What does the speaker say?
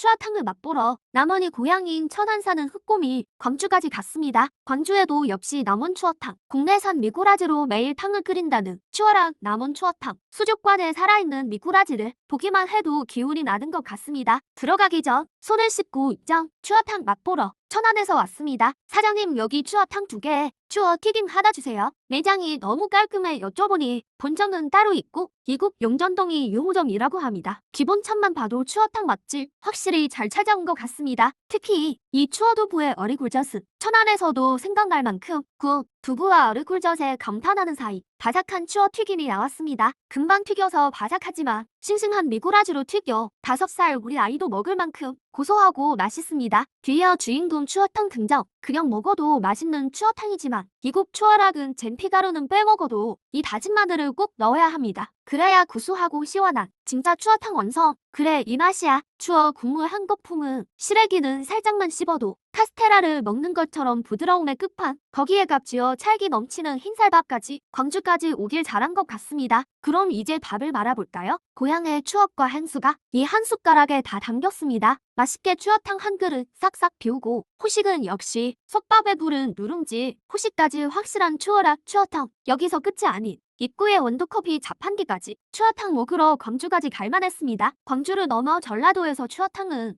추어탕을 맛보러 남원이 고향인 천안 사는 흑곰이 광주까지 갔습니다. 광주에도 역시 남원 추어탕, 국내산 미꾸라지로 매일 탕을 끓인다는 추어랑 남원 추어탕, 수족관에 살아있는 미꾸라지를 보기만 해도 기운이 나는 것 같습니다. 들어가기 전 손을 씻고 입장 추어탕 맛보러 천안에서 왔습니다. 사장님 여기 추어탕 두 개, 추어 튀김 하나 주세요. 매장이 너무 깔끔해 여쭤보니 본점은 따로 있고 이국 용전동이 유호점이라고 합니다. 기본 참만 봐도 추어탕 맛집 확실히 잘 찾아온 것 같습니다. 특히 이 추어두부의 어리굴젓은 천안에서도 생각날 만큼 국, 두부와 어리굴젓에 감탄하는 사이 바삭한 추어 튀김이 나왔습니다. 금방 튀겨서 바삭하지만 싱싱한 미꾸라지로 튀겨 다섯 살 우리 아이도 먹을 만큼 고소하고 맛있습니다. 뒤이어 주인공 추어탕 등장. 그냥 먹어도 맛있는 추어탕이지만 이국 추어락은 젠피가루는 빼먹어도 이 다진 마늘을 꼭 넣어야 합니다. 그래야 구수하고 시원한 진짜 추어탕 원성. 그래 이 맛이야. 추어 국물 한 거품은 시래기는 살짝만 씹어도 카스테라를 먹는 것처럼 부드러움의 끝판. 거기에 값지어 찰기 넘치는 흰쌀밥까지 광주까지 오길 잘한 것 같습니다. 그럼 이제 밥을 말아볼까요? 고향의 추억과 향수가 이 한 숟가락에 다 담겼습니다. 맛있게 추어탕 한 그릇 싹싹 비우고 후식은 역시 솥밥에 부른 누룽지 후식까지 확실한 추어락 추어탕 여기서 끝이 아닌 입구에 원두커피 자판기까지 추어탕 먹으러 광주까지 갈만했습니다. 광주를 넘어 전라도에서 추어탕은